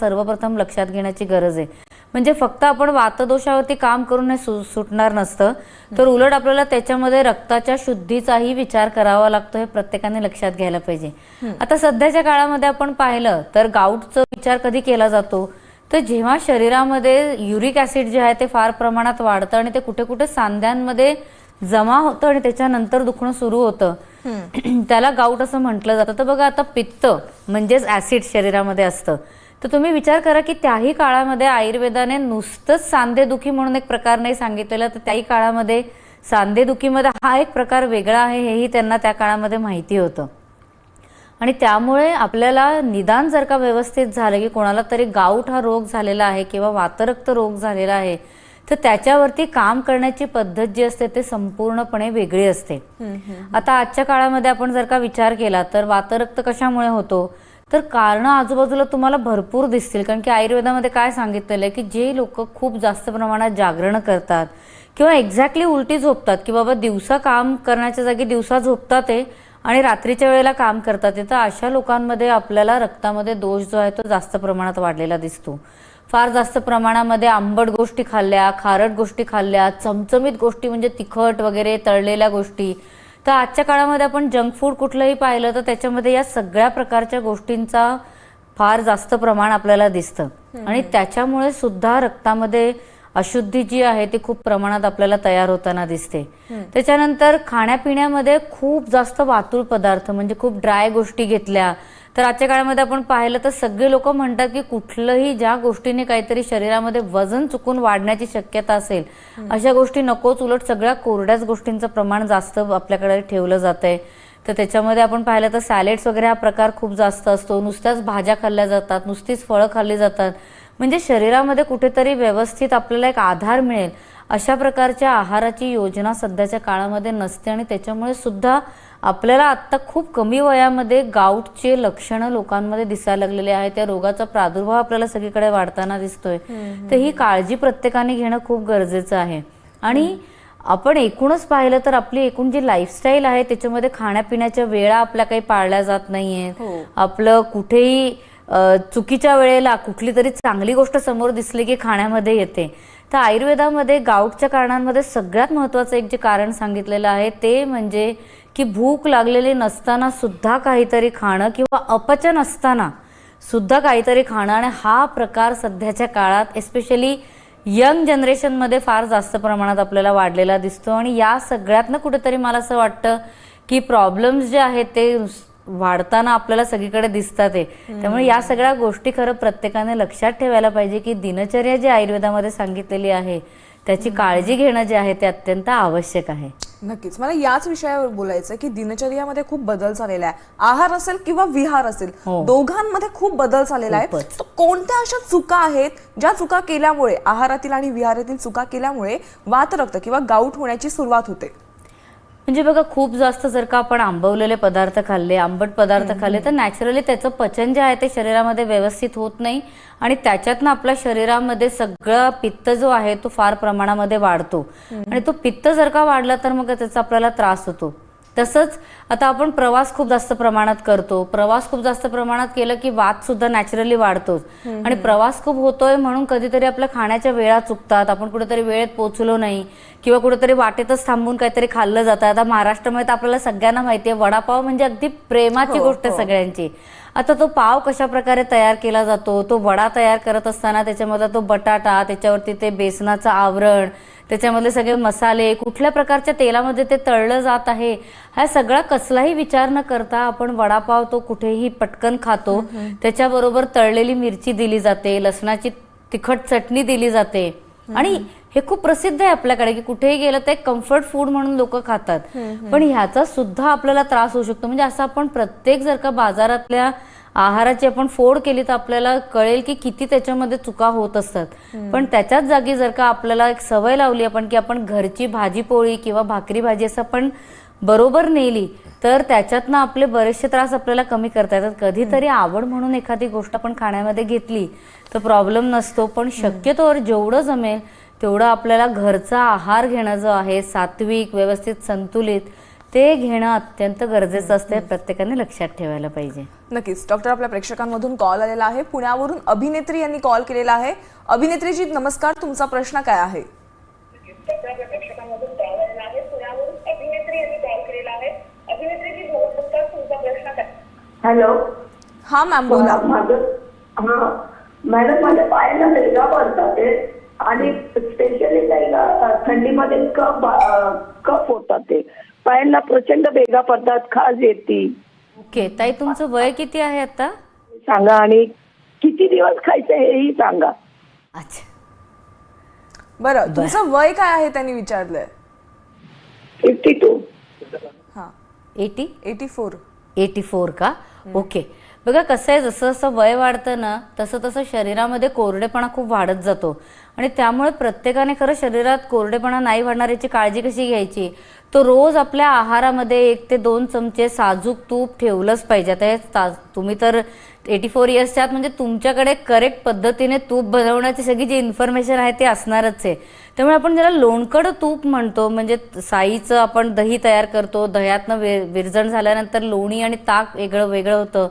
सर्वप्रथम लक्षात घेण्याची गरज आहे. म्हणजे फक्त आपण वातदोषावरती काम करून सु- सुटणार नसतं तर उलट आपल्याला त्याच्यामध्ये रक्ताच्या शुद्धीचाही विचार करावा लागतो हे प्रत्येकाने लक्षात घ्यायला पाहिजे. आता सध्याच्या काळामध्ये आपण पाहिलं तर गाऊटचा विचार कधी केला जातो? तर जेव्हा शरीरामध्ये युरिक ऍसिड जे आहे ते फार प्रमाणात वाढतं आणि ते कुठे कुठे सांध्यांमध्ये जमा होतं आणि त्याच्यानंतर दुखणं सुरू होतं त्याला गाऊट असं म्हटलं जातं. तर बघा आता पित्त म्हणजेच ऍसिड शरीरामध्ये असतं. तर तुम्ही विचार करा की त्याही काळामध्ये आयुर्वेदाने नुसतंच सांधेदुखी म्हणून एक प्रकार नाही सांगितलेला. तर त्याही काळामध्ये सांधेदुखीमध्ये हा एक प्रकार वेगळा आहे हेही त्यांना त्या काळामध्ये माहिती होतं. आणि त्यामुळे आपल्याला निदान जर का व्यवस्थित झालं की कोणाला तरी गाऊट हा रोग झालेला आहे किंवा वातरक्त रोग झालेला आहे तर त्याच्यावरती काम करण्याची पद्धत जी असते ते संपूर्णपणे वेगळी असते. आता आजच्या काळामध्ये आपण जर का विचार केला तर वातरक्त कशामुळे होतो? तर कारण आजूबाजूला तुम्हाला भरपूर दिसतील. कारण की आयुर्वेदामध्ये काय सांगितलेलं आहे की जे लोक खूप जास्त प्रमाणात जागरण करतात किंवा एक्झॅक्टली उलटी झोपतात की बाबा दिवसा काम करण्याच्या जागी दिवसा झोपतात ते आणि रात्रीच्या वेळेला काम करतात ते, तर अशा लोकांमध्ये आपल्याला रक्तामध्ये दोष जो आहे तो जास्त प्रमाणात वाढलेला दिसतो. फार जास्त प्रमाणामध्ये आंबट गोष्टी खाल्ल्या खारट गोष्टी खाल्ल्या चमचमीत गोष्टी म्हणजे तिखट वगैरे तळलेल्या गोष्टी तर आजच्या काळामध्ये आपण जंक फूड कुठलंही पाहिलं तर त्याच्यामध्ये या सगळ्या प्रकारच्या गोष्टींचा फार जास्त प्रमाण आपल्याला दिसतं. आणि त्याच्यामुळे सुद्धा रक्तामध्ये अशुद्धी जी आहे ती खूप प्रमाणात आपल्याला तयार होताना दिसते. त्याच्यानंतर खाण्यापिण्यामध्ये खूप जास्त वातुळ पदार्थ म्हणजे खूप ड्राय गोष्टी घेतल्या तर आजच्या काळामध्ये आपण पाहिलं तर सगळे लोक म्हणतात की कुठलंही ज्या गोष्टीने काहीतरी शरीरामध्ये वजन चुकून वाढण्याची शक्यता असेल अशा गोष्टी नकोच. उलट सगळ्या कोरड्याच गोष्टींचं प्रमाण जास्त आपल्याकडे ठेवलं जात आहे तर त्याच्यामध्ये आपण पाहिलं तर सॅलेड्स वगैरे हा प्रकार खूप जास्त असतो. नुसत्याच भाज्या खाल्ल्या जातात नुसतीच फळं खाल्ली जातात. म्हणजे शरीरामध्ये कुठेतरी व्यवस्थित आपल्याला एक आधार मिळेल अशा प्रकारच्या आहाराची योजना सध्याच्या काळामध्ये नसते आणि त्याच्यामुळे सुद्धा आपल्याला आत्ता खूप कमी वयामध्ये गाऊटचे लक्षणं लोकांमध्ये दिसायला लागलेले आहे त्या रोगाचा प्रादुर्भाव आपल्याला सगळीकडे वाढताना दिसतोय. तर ही काळजी प्रत्येकाने घेणं खूप गरजेचं आहे. आणि आपण एकूणच पाहिलं तर आपली एकूण जी लाईफस्टाईल आहे त्याच्यामध्ये खाण्यापिण्याच्या वेळा आपल्या काही पाळल्या जात नाहीयेत हो. आपलं कुठेही चुकीच्या वेळेला कुठली तरी चांगली गोष्ट समोर दिसली की खाण्यामध्ये येते. तर आयुर्वेदामध्ये गाऊटच्या कारणांमध्ये सगळ्यात महत्वाचं एक जे कारण सांगितलेलं आहे ते म्हणजे की भूक लागलेली नसताना सुद्धा काहीतरी खाणं किंवा अपचन असताना सुद्धा काहीतरी खाणं. आणि हा प्रकार सध्याच्या काळात एस्पेशली यंग जनरेशनमध्ये फार जास्त प्रमाणात आपल्याला वाढलेला दिसतो. आणि या सगळ्यातनं कुठेतरी मला असं वाटतं की प्रॉब्लेम्स जे आहेत ते वाढताना आपल्याला सगळीकडे दिसतात आहे. त्यामुळे या सगळ्या गोष्टी खरं प्रत्येकाने लक्षात ठेवायला पाहिजे की दिनचर्या जी आयुर्वेदामध्ये सांगितलेली आहे त्याची काळजी घेणं जे आहे ते अत्यंत आवश्यक आहे. नक्कीच. मला याच विषयावर बोलायचं की दिनचर्यामध्ये खूप बदल झालेला आहे. आहार असेल किंवा विहार असेल हो. दोघांमध्ये खूप बदल झालेला आहे. कोणत्या अशा चुका आहेत ज्या चुका केल्यामुळे आहारातील आणि विहारातील चुका केल्यामुळे वातरक्त किंवा गाऊट होण्याची सुरुवात होते? म्हणजे बघा खूप जास्त जर का आपण आंबवलेले पदार्थ खाल्ले आंबट पदार्थ खाल्ले तर नॅचरली त्याचं पचन जे आहे ते शरीरामध्ये व्यवस्थित होत नाही आणि त्याच्यातनं आपल्या शरीरामध्ये सगळं पित्त जो आहे तो फार प्रमाणामध्ये वाढतो. आणि तो पित्त जर का वाढला तर मग त्याचा आपल्याला त्रास होतो. तसंच आता आपण प्रवास खूप जास्त प्रमाणात करतो. प्रवास खूप जास्त प्रमाणात केलं की वात सुद्धा नॅचरली वाढतोच. आणि प्रवास खूप होतोय म्हणून कधीतरी आपल्या खाण्याच्या वेळा चुकतात. आपण कुठेतरी वेळेत पोहोचलो नाही किंवा कुठेतरी वाटेतच थांबून काहीतरी खाल्लं जातं. आता महाराष्ट्रामध्ये तर आपल्याला सगळ्यांना माहिती आहे वडापाव म्हणजे अगदी प्रेमाची हो, गोष्ट आहे हो. सगळ्यांची. आता तो पाव कशा प्रकारे तयार केला जातो? तो वडा तयार करत असताना त्याच्यामध्ये तो बटाटा त्याच्यावरती ते बेसनाचं आवरण त्याच्यामधले सगळे मसाले कुठल्या प्रकारच्या तेलामध्ये ते तळलं जात आहे? हा सगळा कसलाही विचार न करता आपण वडापाव तो कुठेही पटकन खातो. त्याच्याबरोबर तळलेली मिरची दिली जाते लसणाची तिखट चटणी दिली जाते. आणि हे खूप प्रसिद्ध आहे आपल्याकडे की कुठेही गेलं तर एक कम्फर्ट फूड म्हणून लोक खातात. पण ह्याचा सुद्धा आपल्याला त्रास होऊ शकतो. म्हणजे असं आपण प्रत्येक जर का बाजारातल्या आहाराची आपण फोड केली तर आपल्याला कळेल की किती त्याच्यामध्ये चुका होत असतात. पण त्याच्याच जागी जर का आपल्याला एक सवय लावली आपण की आपण घरची भाजी पोळी किंवा भाकरी भाजी असं आपण बरोबर नेली तर त्याच्यातनं आपले बरेचसे त्रास आपल्याला कमी करता येतात. कधीतरी आवड म्हणून एखादी गोष्ट आपण खाण्यामध्ये घेतली तर प्रॉब्लेम नसतो. पण शक्यतोवर जेवढं जमेल तेवढं आपल्याला घरचा आहार घेणं जो आहे सात्विक व्यवस्थित संतुलित ते घेणं अत्यंत गरजेचं असतं हे प्रत्येकाने लक्षात ठेवायला पाहिजे. नक्कीच. डॉक्टर आपल्या प्रेक्षकांमधून कॉल आलेला आहे. पुण्यावरून अभिनेत्री यांनी कॉल केलेला आहे. अभिनेत्रीजी नमस्कार. तुमचा प्रश्न काय आहे? हॅलो. हा मॅम बोला. माझं हा. मॅडम माझ्या पायाला पडतात आणि स्पेशली का थंडीमध्ये कप कप होतात ते. पायांना प्रचंड भेगा पडतात खाज येते. ओके ताई तुमचं वय किती आहे आता? सांगा आणि किती दिवस खायचं हेही सांगा. अच्छा. बरं तुमचं वय काय आहे त्यांनी विचारलंय? फिफ्टी टू हा. Eighty eighty four eighty four का ओके बघा कसं आहे जसं जसं वय वाढतं ना तसं तसं शरीरामध्ये कोरडेपणा खूप वाढत जातो. आणि त्यामुळे प्रत्येकाने खरं शरीरात कोरडेपणा नाही वाढणार याची काळजी कशी घ्यायची? तो रोज आपल्या आहारामध्ये एक ते दोन चमचे साजूक तूप ठेवलंच पाहिजे. आता हे तुम्ही तर एटी फोर इयर्सच्या आत म्हणजे तुमच्याकडे करेक्ट पद्धतीने तूप बनवण्याची सगळी जी इन्फॉर्मेशन आहे ते असणारच आहे. त्यामुळे आपण ज्याला लोणकड तूप म्हणतो म्हणजे साईचं आपण दही तयार करतो दह्यातनं वे विरजण झाल्यानंतर लोणी आणि ताक वेगळं वेगळं होतं.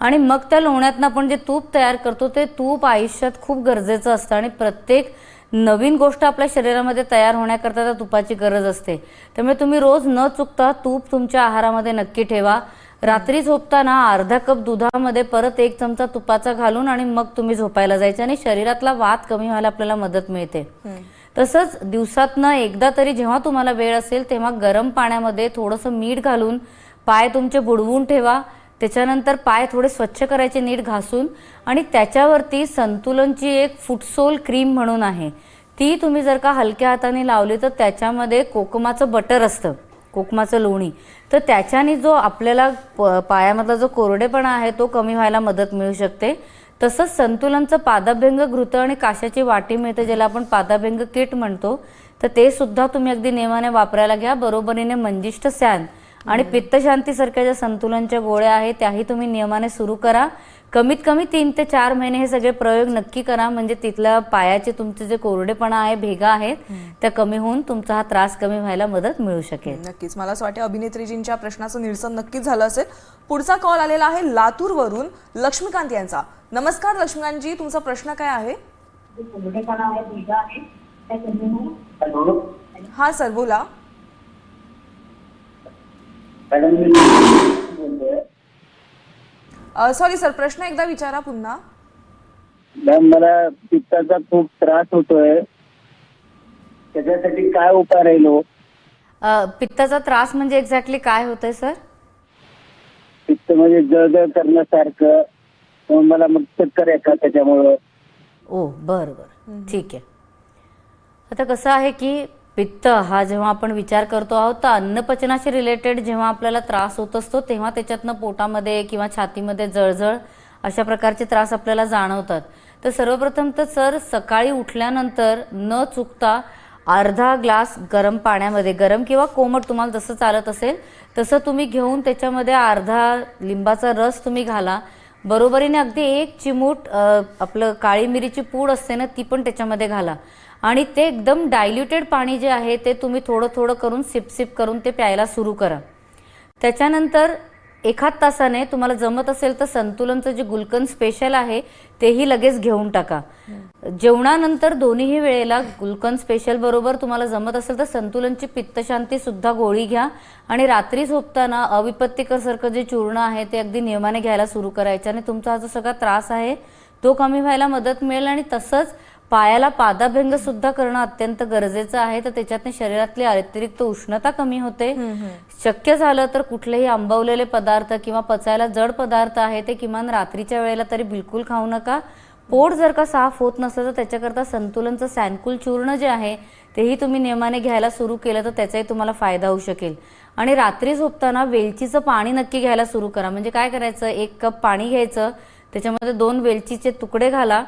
आणि मग त्या लोण्यातनं आपण जे तूप तयार करतो ते तूप आयुष्यात खूप गरजेचं असतं आणि प्रत्येक नवीन गोष्ट आपल्या शरीरामध्ये तयार होण्याकरता त्या तुपाची गरज असते. त्यामुळे तुम्ही रोज न चुकता तूप तुमच्या आहारामध्ये नक्की ठेवा. रात्री झोपताना अर्धा कप दुधामध्ये परत एक चमचा तुपाचा घालून आणि मग तुम्ही झोपायला जायचे आणि शरीरातला वात कमी व्हायला आपल्याला मदत मिळते. तसंच दिवसातनं एकदा तरी जेव्हा तुम्हाला वेळ असेल तेव्हा गरम पाण्यामध्ये थोडंसं मीठ घालून पाय तुमचे बुडवून ठेवा. त्याच्यानंतर पाय थोडे स्वच्छ करायचे नीट घासून. आणि त्याच्यावरती संतुलनची एक फुटसोल क्रीम म्हणून आहे. ती तुम्ही जर का हलक्या हाताने लावली तर त्याच्यामध्ये कोकमाचं बटर असतं कोकमाचं लोणी. तर त्याच्याने जो आपल्याला प- पायामधला जो कोरडेपणा आहे तो कमी व्हायला मदत मिळू शकते. तसंच संतुलनचं पादाभ्यंग घृत आणि काशाची वाटी मिळते ज्याला आपण पादाभ्यंग किट म्हणतो. तर ते सुद्धा तुम्ही अगदी नेमाने वापरायला घ्या. बरोबरीने मंजिष्ठ सॅन आणि पित्तशांतीसारख्या ज्या संतुलनच्या गोळ्या आहेत त्याही तुम्ही नियमाने सुरू करा. कमीत कमी तीन ते चार महिने हे सगळे प्रयोग नक्की करा. म्हणजे तिथल्या पायाचे तुमचे जे कोरडेपणा आहे भेगा आहेत त्या कमी होऊन तुमचा हा त्रास कमी व्हायला मदत मिळू शकेल. नक्कीच. मला असं वाटतं अभिनेत्रीजींच्या प्रश्नाचं निरसन नक्कीच झालं असेल. पुढचा कॉल आलेला आहे लातूरवरून लक्ष्मीकांत यांचा. नमस्कार लक्ष्मीकांतजी तुमचा प्रश्न काय आहे? हा सर बोला. मॅडम मी बोलतोय सॉरी सर प्रश्न एकदा विचारा पुन्हा. मॅम मला पित्ताचा खूप त्रास होतोय. त्याच्यासाठी काय उपाय राहिलो? अ, पित्ताचा त्रास म्हणजे एक्झॅक्टली काय होतंय सर पित्त म्हणजे जळजळ करण्यासारखं. मग मला मग चक्कर येतात त्याच्यामुळं? ओ बर बर. ठीक आहे. आता कसं आहे की पित्त हा जेव्हा आपण विचार करतो आहोत तर अन्नपचनाशी रिलेटेड जेव्हा आपल्याला त्रास होत असतो तेव्हा त्याच्यातनं पोटामध्ये किंवा छातीमध्ये जळजळ अशा प्रकारचे त्रास आपल्याला जाणवतात. तर सर्वप्रथम तर सर सकाळी उठल्यानंतर न चुकता अर्धा ग्लास गरम पाण्यामध्ये गरम किंवा कोमट तुम्हाला जसं चालत असेल तसं तुम्ही घेऊन त्याच्यामध्ये अर्धा लिंबाचा रस तुम्ही घाला. बरोबरीने अगदी एक चिमूट आपलं काळी मिरीची पूड असते ना ती पण त्याच्यामध्ये घाला. आणि ते एकदम डायल्युटेड पाणी जे आहे ते तुम्ही थोडं थोडं करून सिप सिप करून ते प्यायला सुरू करा. त्याच्यानंतर एखाद तासाने तुम्हाला जमत असेल तर संतुलनचं जे गुलकंद स्पेशल आहे तेही लगेच घेऊन टाका. जेवणानंतर दोन्हीही वेळेला गुलकंद स्पेशल बरोबर तुम्हाला जमत असेल तर संतुलनची पित्तशांती सुद्धा गोळी घ्या. आणि रात्री झोपताना अविपत्तिकर सारखं जे चूर्ण आहे ते अगदी नियमाने घ्यायला सुरू करायचं आणि तुमचा हा जो सगळा त्रास आहे तो कमी व्हायला मदत मिळेल आणि तसंच पायाला पादाभ्यंग सुद्धा करणं अत्यंत गरजेचं आहे. तर त्याच्यातनं शरीरातली अतिरिक्त उष्णता कमी होते. शक्य झालं तर कुठलेही आंबवलेले पदार्थ किंवा पचायला जड पदार्थ आहे ते किमान रात्रीच्या वेळेला तरी बिलकुल खाऊ नका. पोट जर का साफ होत नसेल तर त्याच्याकरता संतुलनचं सॅनकुल चूर्ण जे आहे तेही तुम्ही नियमाने घ्यायला सुरू केलं तर त्याचाही तुम्हाला फायदा होऊ शकेल. आणि रात्री झोपताना वेलचीचं पाणी नक्की घ्यायला सुरू करा. म्हणजे काय करायचं? एक कप पाणी घ्यायचं. त्याच्यामध्ये दोन वेलचीचे तुकडे घाला.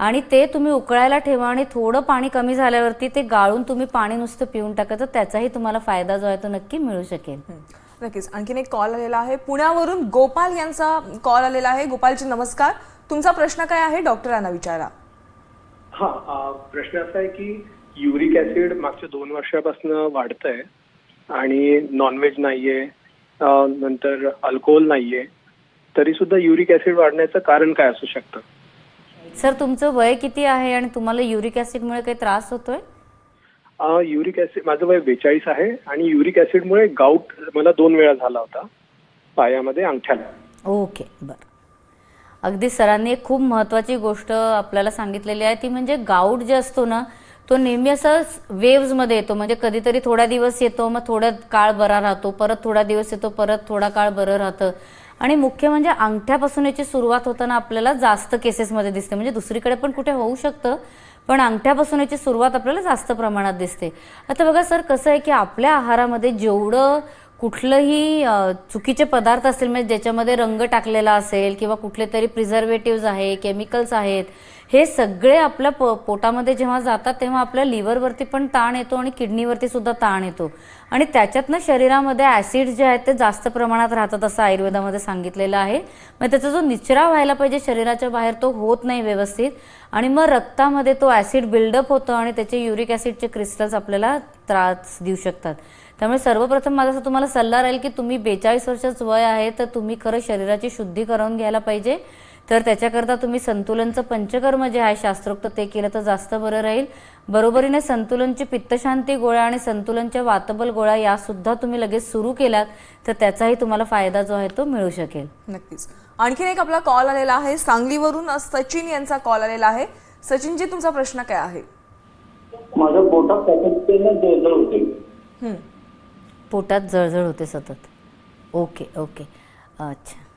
आणि ते तुम्ही उकळायला ठेवा आणि थोडं पाणी कमी झाल्यावरती ते गाळून तुम्ही पाणी नुसतं पिऊन टाका तर त्याचाही तुम्हाला फायदा जो आहे तो नक्की मिळू शकेल. नक्कीच. आणखीन एक कॉल आलेला आहे. पुण्यावरून गोपाल यांचा कॉल आलेला आहे. गोपालजी नमस्कार. तुमचा प्रश्न काय आहे? डॉक्टरांना विचारा. हा प्रश्न असा आहे की युरिक ऍसिड मागच्या दोन वर्षापासून वाढतंय आणि नॉनव्हेज नाहीये नंतर अल्कोहोल नाहीये तरी सुद्धा युरिक ऍसिड वाढण्याचं कारण काय असू शकतं? सर तुमचं वय किती आहे आणि तुम्हाला युरिक ऍसिडमुळे काही त्रास होतोय? युरिक ऍसिड माझं वय बेचाळीस आहे आणि युरिक ऍसिडमुळे गाऊट मला दोन वेळा झाला होता पायामध्ये अंगठ्याला. ओके बरं. अगदी सरांनी एक खूप महत्त्वाची गोष्ट आपल्याला सांगितलेली आहे ती म्हणजे गाऊट जे असतो ना तो नेहमी असं वेव्समध्ये येतो म्हणजे कधीतरी थोडा दिवस येतो मग थोडा काळ बरा राहतो परत थोडा दिवस येतो परत थोडा काळ बरं राहतं. आणि मुख्य म्हणजे अंगठ्यापासून याची सुरुवात होताना आपल्याला जास्त केसेसमध्ये दिसते. म्हणजे दुसरीकडे पण कुठे होऊ शकतं पण अंगठ्यापासून याची सुरुवात आपल्याला जास्त प्रमाणात दिसते. आता बघा सर कसं आहे की आपल्या आहारामध्ये जेवढं कुठलंही चुकीचे पदार्थ असतील म्हणजे ज्याच्यामध्ये रंग टाकलेला असेल किंवा कुठले तरी प्रिझर्वेटिव्ज आहे केमिकल्स आहेत हे सगळे आपल्या प पोटामध्ये जेव्हा जातात तेव्हा आपल्या लिव्हरवरती पण ताण येतो आणि किडनीवरती सुद्धा ताण येतो. आणि त्याच्यातनं शरीरामध्ये ॲसिड जे आहेत ते जास्त प्रमाणात राहतात असं आयुर्वेदामध्ये सांगितलेलं आहे. मग त्याचा जो निचरा व्हायला पाहिजे शरीराच्या बाहेर तो होत नाही व्यवस्थित. आणि मग रक्तामध्ये तो ॲसिड बिल्डअप होतो आणि त्याचे युरिक ॲसिडचे क्रिस्टल्स आपल्याला त्रास देऊ शकतात. त्यामुळे सर्वप्रथम माझा असा तुम्हाला सल्ला राहील की तुम्ही बेचाळीस वर्षाचं वय आहे तर तुम्ही खरं शरीराची शुद्धी करून घ्यायला पाहिजे. तर त्याच्याकरता तुम्ही संतुलनचं पंचकर्म जे आहे शास्त्रोक्त ते केलं तर जास्त बरं राहील. बरोबरीने संतुलनची पित्तशांती गोळ्या आणि संतुलनच्या वातबल गोळ्या यासुद्धा तुम्ही लगेच सुरू केल्यात तर त्याचाही तुम्हाला फायदा जो आहे तो मिळू शकेल. नक्कीच. आणखीन एक आपला कॉल आलेला आहे. सांगलीवरून सचिन यांचा कॉल आलेला आहे. सचिनजी तुमचा प्रश्न काय आहे? माझं पोटात सातत्यानं जळजळ होते. हं. पोटात जळजळ होते सतत. Okay okay. अच्छा.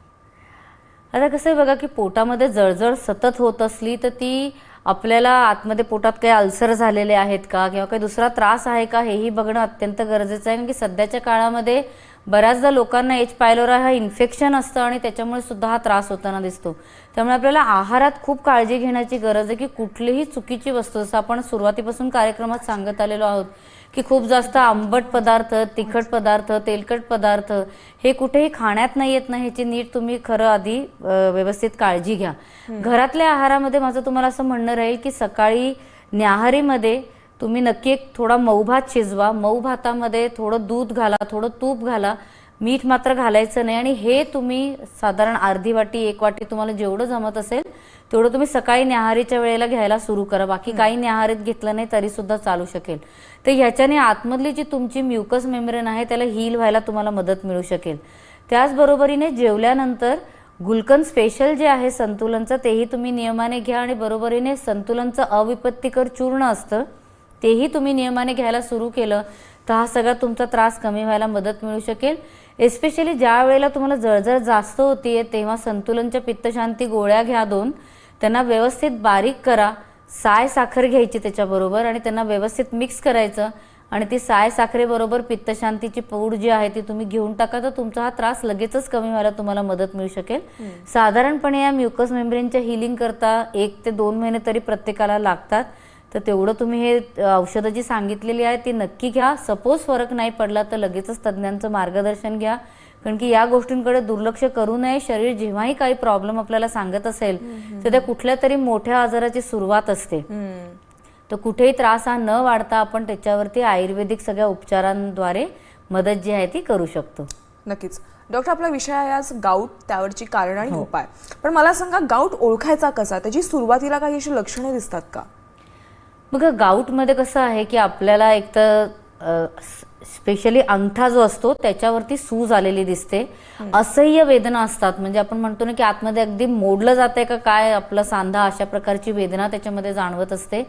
आता कसं आहे बघा की पोटामध्ये जळजळ सतत होत असली तर ती आपल्याला आतमध्ये पोटात काही अल्सर झालेले आहेत का? किंवा काही दुसरा त्रास आहे का? हेही बघणं अत्यंत गरजेचं आहे. कारण की सध्याच्या काळामध्ये बऱ्याचदा लोकांना एच पायलोरा हा इन्फेक्शन असतं आणि त्याच्यामुळे सुद्धा हा त्रास होताना दिसतो. त्यामुळे आपल्याला आहारात खूप काळजी घेण्याची गरज आहे की कुठलीही चुकीची वस्तू जसं आपण सुरुवातीपासून कार्यक्रमात सांगत आलेलो आहोत की खूप जास्त आंबट पदार्थ तिखट पदार्थ तेलकट पदार्थ हे कुठेही खाण्यात नाही येत नाही ह्याची नीट तुम्ही खरं आधी व्यवस्थित काळजी घ्या. घरातल्या आहारामध्ये माझं तुम्हाला असं म्हणणं राहील की सकाळी न्याहारीमध्ये तुम्ही नक्की एक थोडा मऊ भात शिजवा. मऊ भातामध्ये थोडं दूध घाला थोडं तूप घाला. मीठ मात्र घालायचं नाही. आणि हे तुम्ही साधारण अर्धी वाटी एक वाटी तुम्हाला जेवढं जमत असेल तेवढं तुम्ही सकाळी न्याहारीच्या वेळेला घ्यायला सुरू करा. बाकी काही न्याहारीत घेतलं नाही तरी सुद्धा चालू शकेल. तर ह्याच्याने आतमधली जी तुमची म्युकस मेम्ब्रेन आहे त्याला हील व्हायला तुम्हाला मदत मिळू शकेल. त्याचबरोबरीने जेवल्यानंतर गुलकन स्पेशल जे आहे संतुलनचं तेही तुम्ही नियमाने घ्या. आणि बरोबरीने संतुलनचं अविपत्तिकर चूर्ण असतं तेही तुम्ही नियमाने घ्यायला सुरू केलं तर हा सगळा तुमचा त्रास कमी व्हायला मदत मिळू शकेल. एस्पेशली ज्या वेळेला तुम्हाला जळजळ जास्त होतीये तेव्हा संतुलनच्या पित्तशांती गोळ्या घ्या दोन. त्यांना व्यवस्थित बारीक करा. साय साखर घ्यायची त्याच्याबरोबर आणि त्यांना व्यवस्थित मिक्स करायचं. आणि ती साय साखरेबरोबर पित्तशांतीची पूड जी आहे ती तुम्ही घेऊन टाका तर तुमचा हा त्रास लगेचच कमी व्हायला तुम्हाला मदत मिळू शकेल. साधारणपणे या म्युकस मेम्ब्रेनच्या हिलिंग करता एक ते दोन महिने तरी प्रत्येकाला लागतात. तर तेवढं तुम्ही हे औषधं जी सांगितलेली आहे ती नक्की घ्या. सपोज फरक नाही पडला तर लगेचच तज्ज्ञांचं मार्गदर्शन घ्या. कारण की या गोष्टींकडे दुर्लक्ष करू नये. शरीर जेव्हाही काही प्रॉब्लेम आपल्याला सांगत असेल तर त्या कुठल्या तरी मोठ्या आजाराची सुरुवात असते. हं. तर कुठेही त्रास हा न वाढता आपण त्याच्यावरती आयुर्वेदिक सगळ्या उपचारांद्वारे मदत जी आहे ती करू शकतो. नक्कीच. डॉक्टर आपला विषय आहे आज गाऊट त्यावरची कारण आणि उपाय. पण मला सांगा गाऊट ओळखायचा कसा? त्याची सुरुवातीला काही अशी लक्षणे दिसतात का? बघा गाऊटमध्ये कसं आहे की आपल्याला एक तर स्पेशली अंगठा जो असतो त्याच्यावरती सूज आलेली दिसते. असह्य वेदना असतात. म्हणजे आपण म्हणतो ना की आतमध्ये अगदी मोडलं जातंय का काय आपला सांधा अशा प्रकारची वेदना त्याच्यामध्ये जाणवत असते.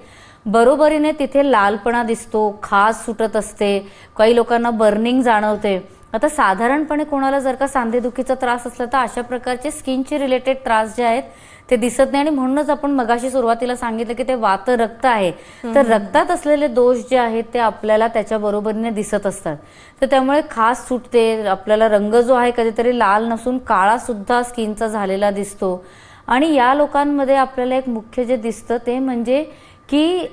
बरोबरीने तिथे लालपणा दिसतो खास सुटत असते. काही लोकांना बर्निंग जाणवते. आता साधारणपणे कोणाला जर का सांधेदुखीचा त्रास असला तर अशा प्रकारचे स्किनचे रिलेटेड त्रास जे आहेत ते दिसत नाही. आणि म्हणूनच आपण मगाशी सुरुवातीला सांगितलं की ते वात रक्त आहे. तर रक्तात असलेले दोष जे आहेत ते आपल्याला त्याच्या बरोबरीने दिसत असतात. तर त्यामुळे खास सुटते. आपल्याला रंग जो आहे कधीतरी लाल नसून काळा सुद्धा स्किनचा झालेला दिसतो. आणि या लोकांमध्ये आपल्याला एक मुख्य जे दिसतं ते म्हणजे की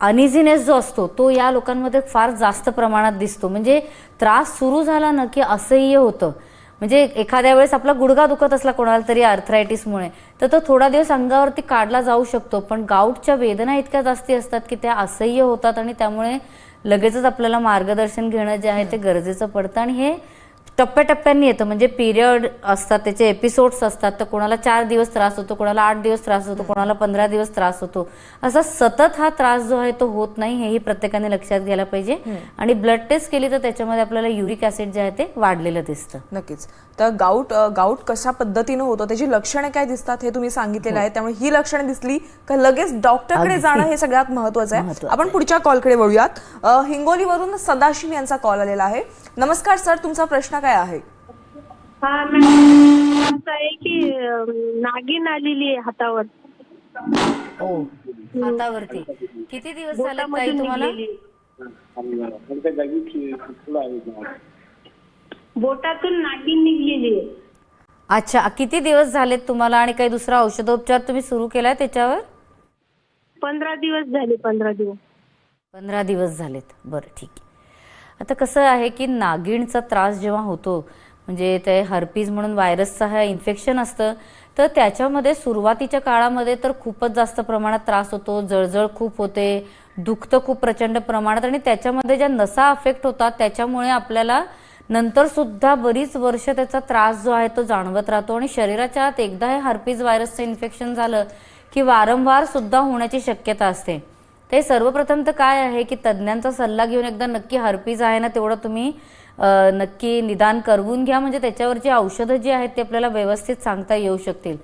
अनिझीनेस जो असतो तो या लोकांमध्ये फार जास्त प्रमाणात दिसतो. म्हणजे त्रास सुरू झाला ना की असह्य होतं. म्हणजे एखाद्या वेळेस आपला गुडघा दुखत असला कोणाला तरी अर्थरायटिसमुळे तर तो थोडा दिवस अंगावरती काढला जाऊ शकतो पण गाऊटच्या वेदना इतक्या जास्ती असतात की त्या असह्य होतात आणि त्यामुळे लगेचच आपल्याला मार्गदर्शन घेणं जे आहे ते गरजेचं पडतं. आणि हे टप्प्याटप्प्यांनी येतं. म्हणजे पिरियड असतात त्याचे एपिसोड्स असतात तर कोणाला चार दिवस त्रास होतो कोणाला आठ दिवस त्रास होतो कोणाला पंधरा दिवस त्रास होतो. असा सतत हा त्रास जो आहे तो होत नाही हेही प्रत्येकाने लक्षात घ्यायला पाहिजे. आणि ब्लड टेस्ट केली तर त्याच्यामध्ये आपल्याला युरिक ऍसिड जे आहे ते वाढलेलं दिसतं. नक्कीच. तर गाऊट गाऊट कशा पद्धतीनं होतं त्याची लक्षणे काय दिसतात हे तुम्ही सांगितलेलं आहे. त्यामुळे ही लक्षणे दिसली का लगेच डॉक्टरकडे. जाणं हे सगळ्यात महत्वाचं आहे. आपण पुढच्या कॉलकडे वळूयात. हिंगोलीवरून सदाशिव यांचा कॉल आलेला आहे. नमस्कार सर तुमचा प्रश्न काय आहे? हा मॅडम असं आहे की अं, नागिन आलेली आहे हातावर. ओ हातावरती. किती दिवस झाले ताई बोटामधून तुम्हाला? निघलेली. बोटातून नागिन निघलेली आहे. अच्छा किती दिवस झालेत तुम्हाला आणि काही दुसरा औषधोपचार तुम्ही सुरू केलाय त्याच्यावर? पंधरा दिवस झाले पंधरा दिवस. पंधरा दिवस झालेत. बरं ठीक आहे. आता कसं आहे की नागिणचा त्रास जेव्हा होतो म्हणजे ते हर्पीज म्हणून व्हायरसचं हा इन्फेक्शन असतं तर त्याच्यामध्ये सुरुवातीच्या काळामध्ये तर खूपच जास्त प्रमाणात त्रास होतो जळजळ खूप होते दुखतं खूप प्रचंड प्रमाणात आणि त्याच्यामध्ये ज्या नसा अफेक्ट होतात त्याच्यामुळे आपल्याला नंतर सुद्धा बरीच वर्ष त्याचा त्रास जो आहे तो जाणवत राहतो आणि शरीराच्या आत एकदा हे हर्पीज व्हायरसचं इन्फेक्शन झालं की वारंवार सुद्धा होण्याची शक्यता असते. ते सर्वप्रथम तर काय आहे की तज्ज्ञांचा सल्ला घेऊन एकदा नक्की हर्पीज आहे ना तेवढं तुम्ही नक्की निदान करवून घ्या. म्हणजे त्याच्यावरची औषधं जी आहेत ते आपल्याला व्यवस्थित सांगता येऊ शकतील.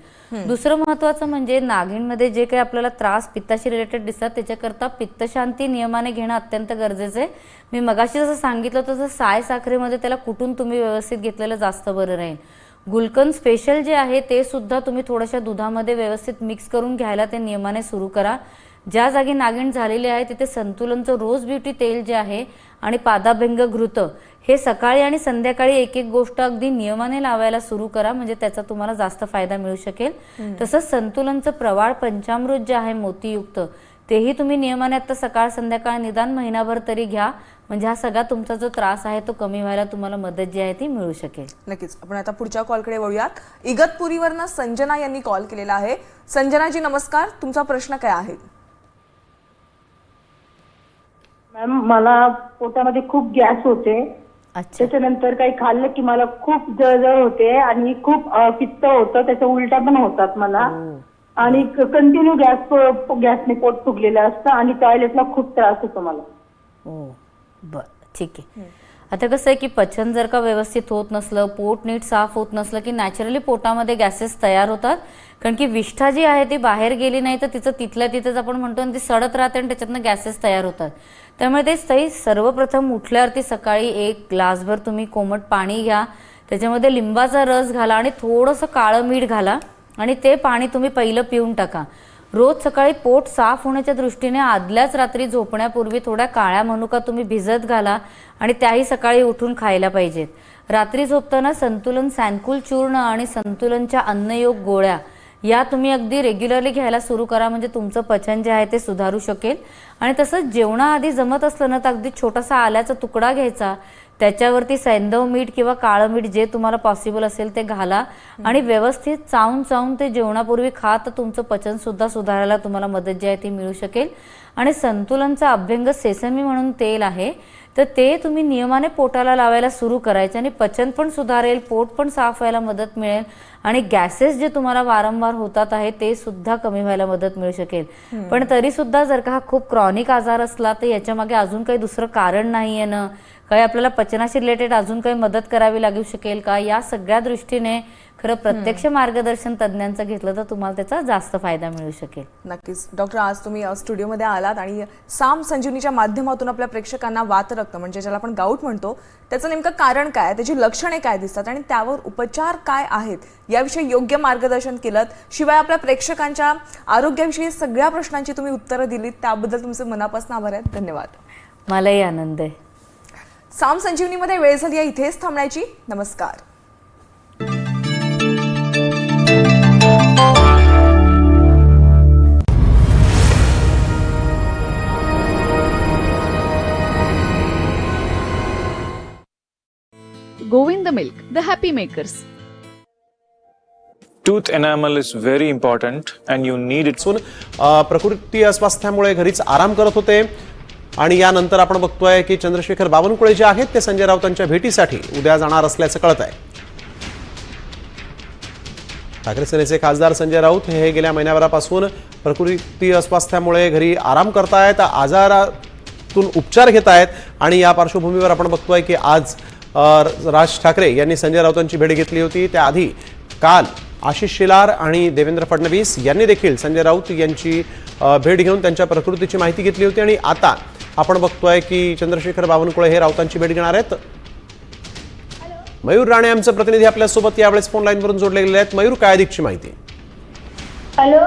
दुसरं महत्वाचं म्हणजे नागिणमध्ये जे काही आपल्याला त्रास पित्ताशी रिलेटेड दिसतात त्याच्याकरता पित्तशांती नियमाने घेणं अत्यंत गरजेचं आहे. मी मगाशी जसं सांगितलं तसं साय साखरेमध्ये त्याला कुठून तुम्ही व्यवस्थित घेतलेलं जास्त बरं राहील. गुलकंद स्पेशल जे आहे ते सुद्धा तुम्ही थोड्याशा दुधामध्ये व्यवस्थित मिक्स करून घ्यायला ते नियमाने सुरू करा. ज्या जागी नागिण झालेली आहे तिथे संतुलनचं रोज ब्युटी तेल जे आहे आणि पादाभ्यंग घृत हे सकाळी आणि संध्याकाळी एक एक गोष्ट अगदी नियमाने लावायला सुरू करा म्हणजे त्याचा तुम्हाला जास्त फायदा मिळू शकेल. तसंच संतुलनचं प्रवाळ पंचामृत जे आहे मोतीयुक्त तेही तुम्ही नियमाने आता सकाळ संध्याकाळ निदान महिनाभर तरी घ्या म्हणजे हा सगळा तुमचा जो त्रास आहे तो कमी व्हायला तुम्हाला मदत जी आहे ती मिळू शकेल. नक्कीच. आपण आता पुढच्या कॉलकडे वळूयात. इगतपुरीवरनं संजना यांनी कॉल केलेला आहे. संजनाजी नमस्कार. तुमचा प्रश्न काय आहे? मॅम मला पोटामध्ये खूप गॅस होते. अच्छा. त्याच्यानंतर काही खाल्लं की मला खूप जळजळ होते आणि खूप अ, पित्त होतं त्याच्या उलट्या पण होतात मला. आणि कंटिन्यू गॅस गॅसने पोट फुगलेलं असतं आणि टॉयलेटला खूप त्रास होतो मला. हो. बर ठीक आहे. आता कसं आहे की पचन जर का व्यवस्थित होत नसलं पोट नीट साफ होत नसलं की नॅचरली पोटामध्ये गॅसेस तयार होतात. कारण की विष्ठा जी आहे ती बाहेर गेली नाही तर तिचं तिथल्या तिथेच आपण म्हणतो आणि ती सडत राहते आणि त्याच्यातनं गॅसेस तयार होतात. त्यामुळे ते सही सर्वप्रथम उठल्यावरती सकाळी एक ग्लासभर तुम्ही कोमट पाणी घ्या. त्याच्यामध्ये लिंबाचा रस घाला आणि थोडंसं काळं मीठ घाला आणि ते पाणी तुम्ही पहिलं पिऊन टाका. रोज सकाळी पोट साफ होण्याच्या दृष्टीने आदल्याच रात्री झोपण्यापूर्वी थोड्या काळ्या मनुका तुम्ही भिजत घाला आणि त्याही सकाळी उठून खायला पाहिजेत. रात्री झोपताना संतुलन सॅनकुल चूर्ण आणि संतुलनच्या अन्नयोग गोळ्या या तुम्ही अगदी रेग्युलरली घ्यायला सुरू करा म्हणजे तुमचं पचन जे आहे ते सुधारू शकेल. आणि तसंच जेवणाआधी जमत असलं ना तर अगदी छोटासा आल्याचा तुकडा घ्यायचा. त्याच्यावरती सैंधव मीठ किंवा काळं मीठ जे तुम्हाला पॉसिबल असेल ते घाला. आणि व्यवस्थित चावून चावून ते जेवणापूर्वी खा तर तुमचं पचन सुद्धा सुधारायला तुम्हाला मदत जी आहे ती मिळू शकेल. आणि संतुलनचा अभ्यंग सेसमी म्हणून तेल आहे तर ते तुम्ही नियमाने पोटाला लावायला सुरू करायचे आणि पचन पण सुधारेल पोट पण साफ व्हायला मदत मिळेल. आणि गॅसेस जे तुम्हाला वारंवार होतात आहे ते सुद्धा कमी व्हायला मदत मिळू शकेल. पण तरी सुद्धा जर का हा खूप क्रॉनिक आजार असला तर याच्या मागे अजून काही दुसरं कारण नाही आहे ना. काही आपल्याला पचनाशी रिलेटेड अजून काही मदत करावी लागू शकेल का? या सगळ्या दृष्टीने खरं प्रत्यक्ष मार्गदर्शन तज्ज्ञांचं घेतलं तर तुम्हाला त्याचा जास्त फायदा मिळू शकेल. नक्कीच. डॉक्टर आज तुम्ही स्टुडिओमध्ये आलात आणि साम संजीवनीच्या माध्यमातून आपल्या प्रेक्षकांना वातरक्त म्हणजे ज्याला आपण गाऊट म्हणतो त्याचं नेमकं कारण काय त्याची लक्षणे काय दिसतात? आणि त्यावर उपचार काय आहेत? याविषयी योग्य मार्गदर्शन केलं शिवाय आपल्या प्रेक्षकांच्या आरोग्याविषयी सगळ्या प्रश्नांची तुम्ही उत्तरं दिलीत. त्याबद्दल तुमचे मनापासून आभार आहेत. धन्यवाद. मलाही आनंद आहे. साम संजीवनीमध्ये वेळ झाली आहे इथेच थांबण्याची नमस्कार Govinda Milk, the happy makers. Tooth enamel is very important and you need it असून अ, प्रकृती अस्वास्थ्यामुळे घरीच आराम करत होते आणि यानंतर आपण बघतोय की चंद्रशेखर बावनकुळे जे आहेत ते संजय राऊतांच्या भेटीसाठी उद्या जाणार असल्याचं कळत आहे ठाकरे सेनेचे खासदार संजय राऊत हे गेल्या महिन्याभरापासून प्रकृती अस्वास्थ्यामुळे घरी आराम करतायत आजारातून उपचार घेत आहेत आणि या पार्श्वभूमीवर आपण बघतोय की आज राज ठाकरे यांनी संजय राऊतांची भेट घेतली होती. त्याआधी काल आशिष शेलार आणि देवेंद्र फडणवीस यांनी देखील संजय राऊत यांची भेट घेऊन त्यांच्या प्रकृतीची माहिती घेतली होती आणि आता आपण बघतोय की चंद्रशेखर बावनकुळे हे राऊतांची भेट घेणार आहेत. मयूर राणे आमचे प्रतिनिधी आपल्यासोबत यावेळेस फोन लाईनवरून जोडले गेले आहेत. मयूर काय अधिकची माहिती? हॅलो?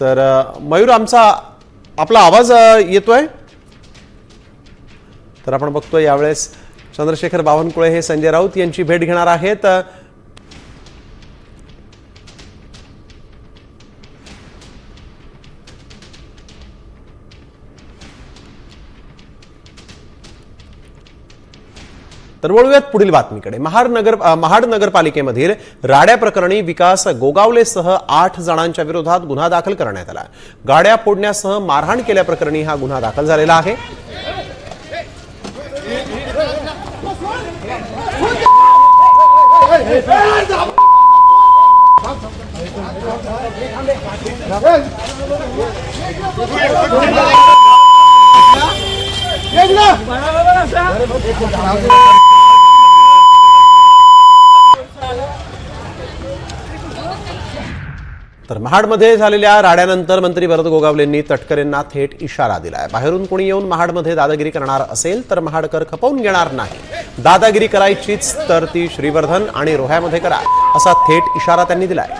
तर मयूर आमचा आपला आवाज येतोय? तर आपण बघतोय यावेळेस चंद्रशेखर बावनकुळे हे संजय राऊत यांची भेट घेणार आहेत. तर वळूयात पुढील बातमीकडे. महाड नगर महाड नगरपालिकेमधील राड्या प्रकरणी विकास गोगावलेसह आठ जणांच्या विरोधात गुन्हा दाखल करण्यात आला. गाड्या फोडण्यासह मारहाण केल्याप्रकरणी हा गुन्हा दाखल झालेला आहे. तर महाडमध्ये झालेल्या राड्यानंतर मंत्री भरत गोगावलेंनी तटकरेंना थेट इशारा दिलाय. बाहेरून कोणी येऊन महाडमध्ये दादागिरी करणार असेल तर महाडकर खपवून घेणार नाही. दादागिरी करायचीच तर ती श्रीवर्धन आणि रोह्यामध्ये करा असा थेट इशारा त्यांनी दिलाय.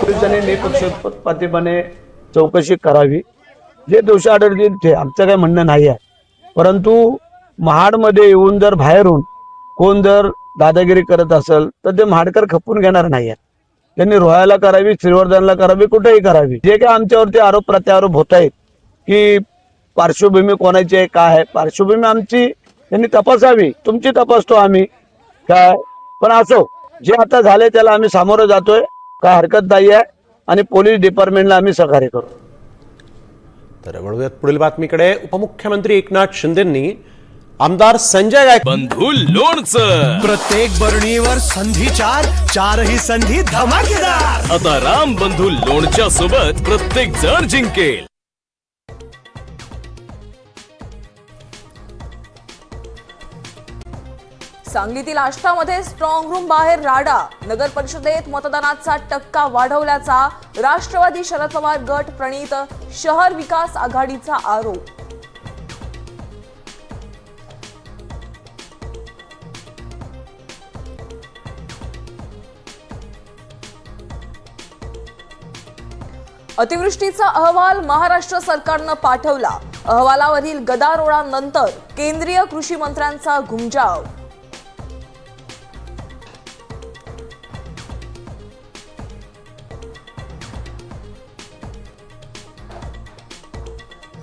पोलिसांनी निपक्षपातीपणे चौकशी करावी. जे दोषी आढळतील ते आमचं काही म्हणणं नाही आहे. परंतु महाडमध्ये येऊन जर बाहेरून कोण जर दादागिरी करत असेल तर ते महाडकर खपून घेणार नाहीयेत त्यांनी रोहायला करावी श्रीवर्धनला करावी कुठेही करावी. जे काही आमच्यावरती आरोप प्रत्यारोप होत आहेत की पार्श्वभूमी कोणाची आहे काय आहे? पार्श्वभूमी आमची त्यांनी तपासावी. तुमची तपासतो आम्ही. काय? पण असो जे आता झाले त्याला आम्ही सामोरं जातोय. काय हरकत नाही आहे. आणि पोलीस डिपार्टमेंटला आम्ही सहकार्य करू. तर वळूयात पुढील बातमीकडे. उपमुख्यमंत्री एकनाथ शिंदेंनी आमदार संजय गायक बंधू लोणचं. प्रत्येक बरणीवर संधी चार चारही संधी धमाकेदार. आता राम बंधू लोणच्या सोबत प्रत्येक जण जिंकेल. सांगलीतील आष्टामध्ये स्ट्रॉंग रूम बाहेर राडा. नगर परिषदेत मतदानाचा टक्का वाढवल्याचा राष्ट्रवादी शरद पवार गट प्रणित शहर विकास आघाडीचा आरोप. अतिवृष्टीचा अहवाल महाराष्ट्र सरकारनं पाठवला. अहवालावरील गदारोळानंतर केंद्रीय कृषी मंत्र्यांचा घुमजाव.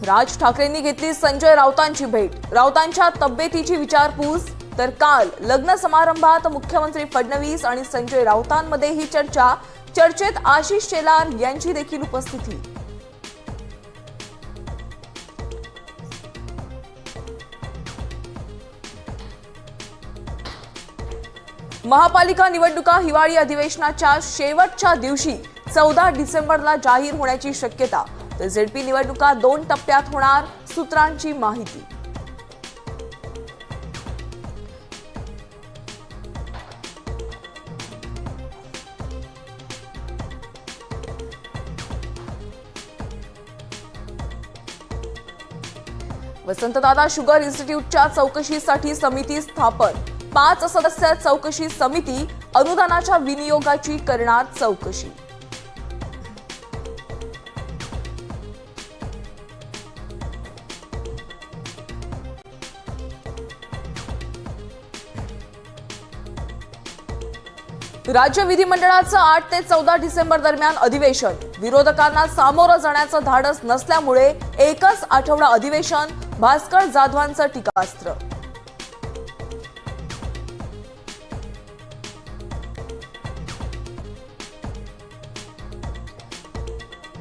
राज ठाकरेंनी घेतली संजय राऊतांची भेट. राऊतांच्या तब्येतीची विचारपूस. तर काल लग्न समारंभात मुख्यमंत्री फडणवीस आणि संजय राऊतांमध्ये ही चर्चा. चर्चेत आशिष शेलार यांची देखील उपस्थिती. महापालिका निवडणुका हिवाळी अधिवेशनाच्या शेवटच्या दिवशी चौदा डिसेंबरला जाहीर होण्याची शक्यता. तर झेडपी निवडणुका दोन टप्प्यात होणार सूत्रांची माहिती. वसंतदादा शुगर इन्स्टिट्यूटच्या चौकशीसाठी समिती स्थापन. पाच सदस्य चौकशी समिती अनुदानाच्या विनियोगाची करणार चौकशी. राज्य विधिमंडळाचं आठ ते चौदा डिसेंबर दरम्यान अधिवेशन. विरोधकांना सामोरं जाण्याचं धाडस नसल्यामुळे एकच आठवडा अधिवेशन भास्कर जाधवांचं टीकास्त्र.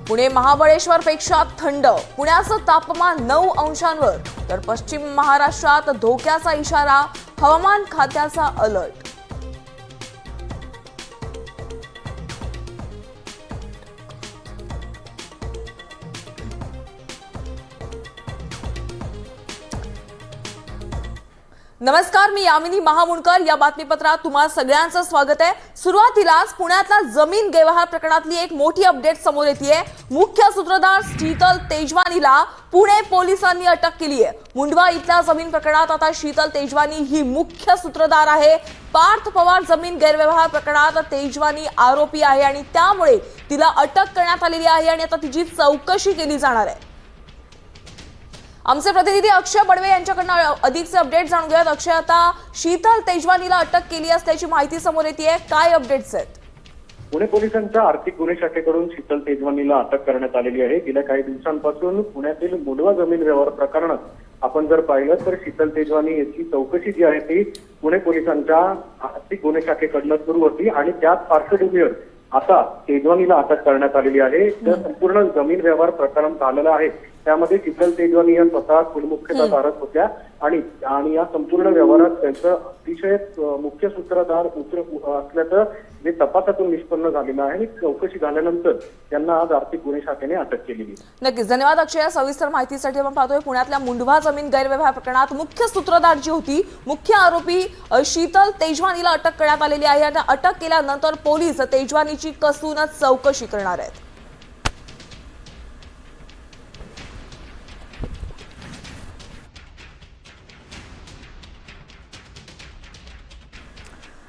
पुणे महाबळेश्वर पेक्षा थंड पुण्याचं तापमान नऊ अंशांवर तर पश्चिम महाराष्ट्रात धोक्याचा इशारा हवामान खात्याचा अलर्ट. नमस्कार मी यामिनी महामुणकर. या बातमीपत्रात तुम्हा सगळ्यांचं स्वागत आहे. सुरुवातीलाच पुण्यातल्या जमीन व्यवहार प्रकरणातली एक मोठी अपडेट समोर येते मुख्य सूत्रधार शीतल तेजवानीला पुणे पोलिसांनी अटक केली आहे मुंडवा इथल्या जमीन प्रकरणात आता शीतल तेजवानी ही मुख्य सूत्रधार आहे. पार्थ पवार जमीन गैरव्यवहार प्रकरणात तेजवानी आरोपी आहे आणि त्यामुळे तिला अटक करण्यात आलेली आहे आणि आता तिची चौकशी केली जाणार आहे. आमचे प्रतिनिधी अक्षय बडवे यांच्याकडनं अधिकचे अपडेट जाणून घेऊयात. अक्षय आता शीतल तेजवानीला अटक केली असल्याची माहिती समोर येते काय अपडेट्स आहेत? पुणे पोलिसांच्या आर्थिक गुन्हे शाखेकडून शीतल तेजवानीला अटक करण्यात आलेली आहे. गेल्या काही दिवसांपासून पुण्यातील मुंडवा जमीन व्यवहार प्रकरणात आपण जर पाहिलं तर शीतल तेजवानी याची चौकशी जी आहे ती पुणे पोलिसांच्या आर्थिक गुन्हे शाखेकडनं सुरू होती आणि त्याच पार्श्वभूमीवर आता तेजवानीला अटक करण्यात आलेली आहे. संपूर्ण जमीन व्यवहार प्रकरण झालेलं आहे. त्यामध्ये शीतल तेजवानी या स्वतः कुलमुख्यधारक होत्या. आणि आणि या संपूर्ण व्यवहारात त्यांचं अतिशय मुख्य सूत्रधार उत्र असल्याचं जे तपासातून निष्पन्न झालेलं आहे. आणि चौकशी झाल्यानंतर त्यांना आज आर्थिक गुन्हे शाखेने अटक केलेली नक्कीच. धन्यवाद अक्षय. सविस्तर माहितीसाठी आपण पाहतोय पुण्यातल्या मुंडवा जमीन गैरव्यवहार प्रकरणात मुख्य सूत्रधार जी होती मुख्य आरोपी शीतल तेजवानीला अटक करण्यात आलेली आहे. आणि अटक केल्यानंतर पोलीस तेजवानीची कसूनच चौकशी करणार आहेत.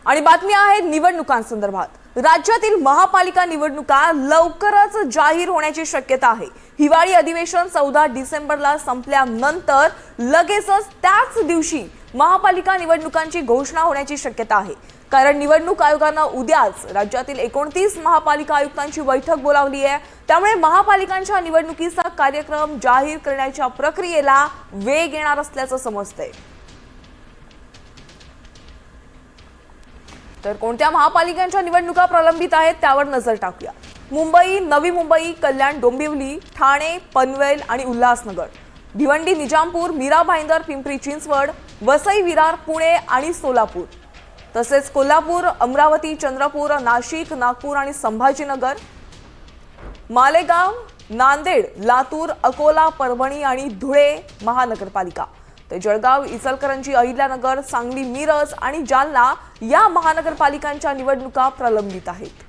आणि बातमी आहे निवडणुकांसंदर्भात. राज्यातील महापालिका निवडणुका लवकरच जाहीर होण्याची शक्यता आहे. हिवाळी अधिवेशन चौदा डिसेंबरला संपल्यानंतर लगेचच त्याच दिवशी महापालिका निवडणुकांची घोषणा होण्याची शक्यता आहे. कारण निवडणूक आयोगानं उद्याच राज्यातील एकोणतीस महापालिका आयुक्तांची बैठक बोलावली आहे. त्यामुळे महापालिकांच्या निवडणुकीचा कार्यक्रम जाहीर करण्याच्या प्रक्रियेला वेग येणार असल्याचं समजतंय. तर कोणत्या महापालिकांच्या निवडणुका प्रलंबित आहेत त्यावर नजर टाकूया. मुंबई नवी मुंबई कल्याण डोंबिवली ठाणे पनवेल आणि उल्हासनगर. भिवंडी निजामपूर मीरा भाईंदर पिंपरी चिंचवड वसई विरार पुणे आणि सोलापूर. तसेच कोल्हापूर अमरावती चंद्रपूर नाशिक नागपूर आणि संभाजीनगर. मालेगाव नांदेड लातूर अकोला परभणी आणि धुळे महानगरपालिका. ते जळगाव इचलकरंजी अहिल्यानगर सांगली मिरज आणि जालना या महानगरपालिकांच्या निवडणुका प्रलंबित आहेत.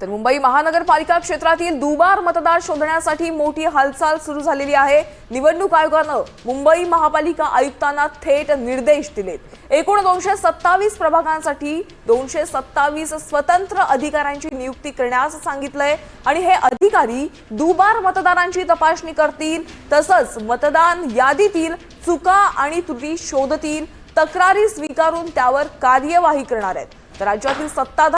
तर मुंबई महानगरपालिका क्षेत्रातील दुबार मतदार शोधण्यासाठी मोठी हालचाल सुरू झालेली आहे. निवडणूक आयोगानं मुंबई महापालिका आयुक्तांना थेट निर्देश दिलेत. एकूण दोनशे सत्तावीस प्रभागांसाठी दोनशे सत्तावीस स्वतंत्र अधिकाऱ्यांची नियुक्ती करण्यास सांगितलंय आणि हे अधिकारी दुबार मतदारांची तपासणी करतील तसंच मतदान यादीतील चुका आणि त्रुटी शोधतील तक्रारी स्वीकारून त्यावर कार्यवाही करणार आहेत. राज्यातील सत्ताधारी